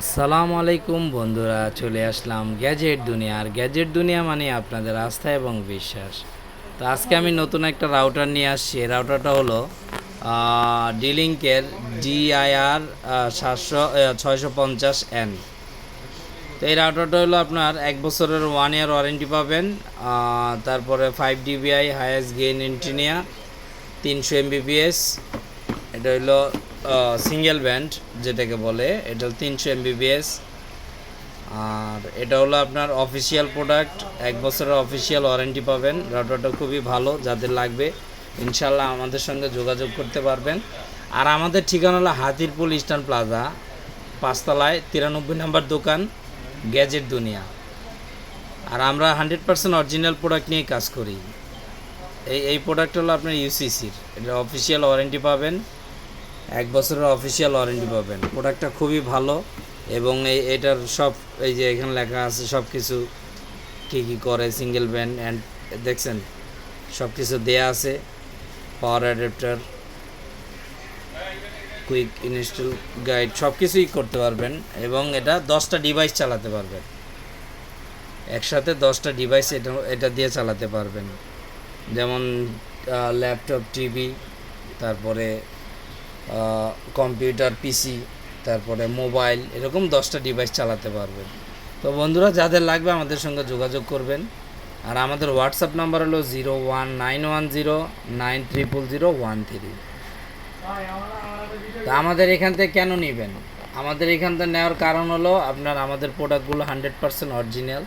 আসসালামু আলাইকুম বন্ধুরা, চলে আসলাম গ্যাজেট দুনিয়া। আর গ্যাজেট দুনিয়া মানে আপনাদের আস্থা এবং বিশ্বাস। তো আজকে আমি নতুন একটা রাউটার নিয়ে আসছি। এই রাউটারটা হলো ডিলিঙ্কের ডিআইআর সাতশো ছয়শো পঞ্চাশ এন। তো এই রাউটারটা হলো আপনার এক বছরের ওয়ান ইয়ার ওয়ারেন্টি পাবেন। তারপরে five dBi highest gain antenna তিনশো এমবিপিএস এটা হলো সিঙ্গেল ব্যান্ড যেটাকে বলে। এটা তিনশো এমবিবিএস আর এটা হলো আপনার অফিসিয়াল প্রোডাক্ট এক বছরের অফিসিয়াল ওয়ারেন্টি পাবেন। রাউটারটা খুবই ভালো, যাদের লাগবে ইনশাল্লাহ আমাদের সঙ্গে যোগাযোগ করতে পারবেন। আর আমাদের ঠিকানা হলো হাতিরপুল ইস্টার্ন প্লাজা, পাঁচতলায় তিরানব্বই নম্বর দোকান, গ্যাজেট দুনিয়া। আর আমরা হান্ড্রেড পার্সেন্ট অরিজিনাল প্রোডাক্ট নিয়ে কাজ করি। এই এই প্রোডাক্ট হলো আপনার ইউসিসির এটা অফিসিয়াল ওয়ারেন্টি পাবেন। এক বছরের অফিসিয়াল ওয়ারেন্টি পাবেন। প্রোডাক্টটা খুবই ভালো এবং এই, এটার সব, এই যে এখানে লেখা আছে সব কিছু কী কী করে সিঙ্গেল ব্যান্ড অ্যান্ড দেখছেন? সব কিছু দেয়া আছে power adapter quick install guide সব কিছুই করতে পারবেন এবং এটা দশটা ডিভাইস চালাতে পারবেন। একসাথে দশটা ডিভাইস এটা এটা দিয়ে চালাতে পারবেন। যেমন ল্যাপটপ টিভি তারপরে কম্পিউটার পিসি তারপরে মোবাইল এরকম দশটা ডিভাইস চালাতে পারবেন। তো বন্ধুরা, যাদের লাগবে আমাদের সঙ্গে যোগাযোগ করবেন। আর আমাদের হোয়াটসঅ্যাপ নাম্বার হলো zero one nine one zero nine triple zero one three তা আমাদের এখান থেকে কেন নেবেন? আমাদের এখান থেকে নেওয়ার কারণ হলো আপনার আমাদের প্রোডাক্টগুলো হান্ড্রেড পার্সেন্ট অরিজিনাল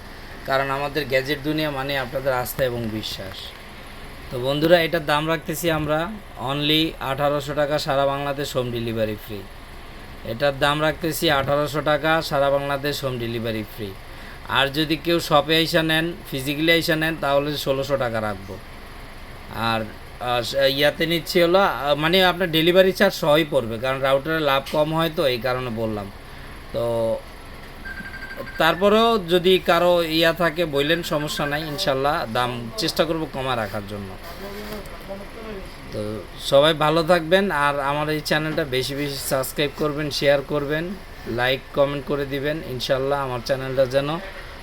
কারণ আমাদের গ্যাজেট দুনিয়া মানে আপনাদের আস্থা এবং বিশ্বাস। তো বন্ধুরা এটার দাম রাখতেছি আমরা অনলি আঠারোশো টাকা সারা বাংলাদেশ হোম ডেলিভারি ফ্রি এটার দাম রাখতেছি আঠারোশো টাকা সারা বাংলাদেশ হোম ডেলিভারি ফ্রি আর যদি কেউ শপে এসে নেন ফিজিক্যালি এসে নেন, তাহলে ষোলোশো টাকা রাখব। আর ইয়াতে নিচ্ছি হলো মানে আপনার ডেলিভারি চার্জ সহই পড়বে, কারণ রাউটারে লাভ কম হয় তো, এই কারণে বললাম। তো তারপরেও যদি কারও ইয়া থাকে বললেন সমস্যা নাই, ইনশাল্লাহ দাম চেষ্টা করব কমা রাখার জন্য। তো সবাই ভালো থাকবেন, আর আমার এই চ্যানেলটা বেশি বেশি সাবস্ক্রাইব করবেন, শেয়ার করবেন, লাইক, কমেন্ট করে দিবেন, ইনশাল্লাহ আমার চ্যানেলটা যেন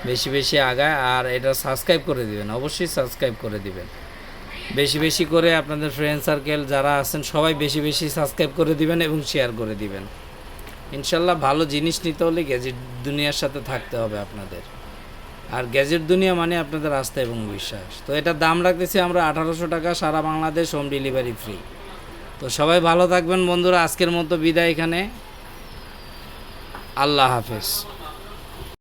বেশি বেশি আগায়, আর এটা সাবস্ক্রাইব করে দিবেন, অবশ্যই সাবস্ক্রাইব করে দিবেন। বেশি বেশি করে আপনাদের ফ্রেন্ড সার্কেল যারা আছেন, সবাই বেশি বেশি সাবস্ক্রাইব করে দিবেন এবং শেয়ার করে দিবেন। ইনশাল্লাহ ভালো জিনিস নিতে হলে গ্যাজেট দুনিয়ার সাথে থাকতে হবে আপনাদের। আর গ্যাজেট দুনিয়া মানে আপনাদের আস্থা এবং বিশ্বাস। তো এটার দাম রাখতেছি আমরা আঠারোশো টাকা, সারা বাংলাদেশ হোম ডেলিভারি ফ্রি। তো সবাই ভালো থাকবেন বন্ধুরা, আজকের মতো বিদায় এখানে। আল্লাহ হাফেজ।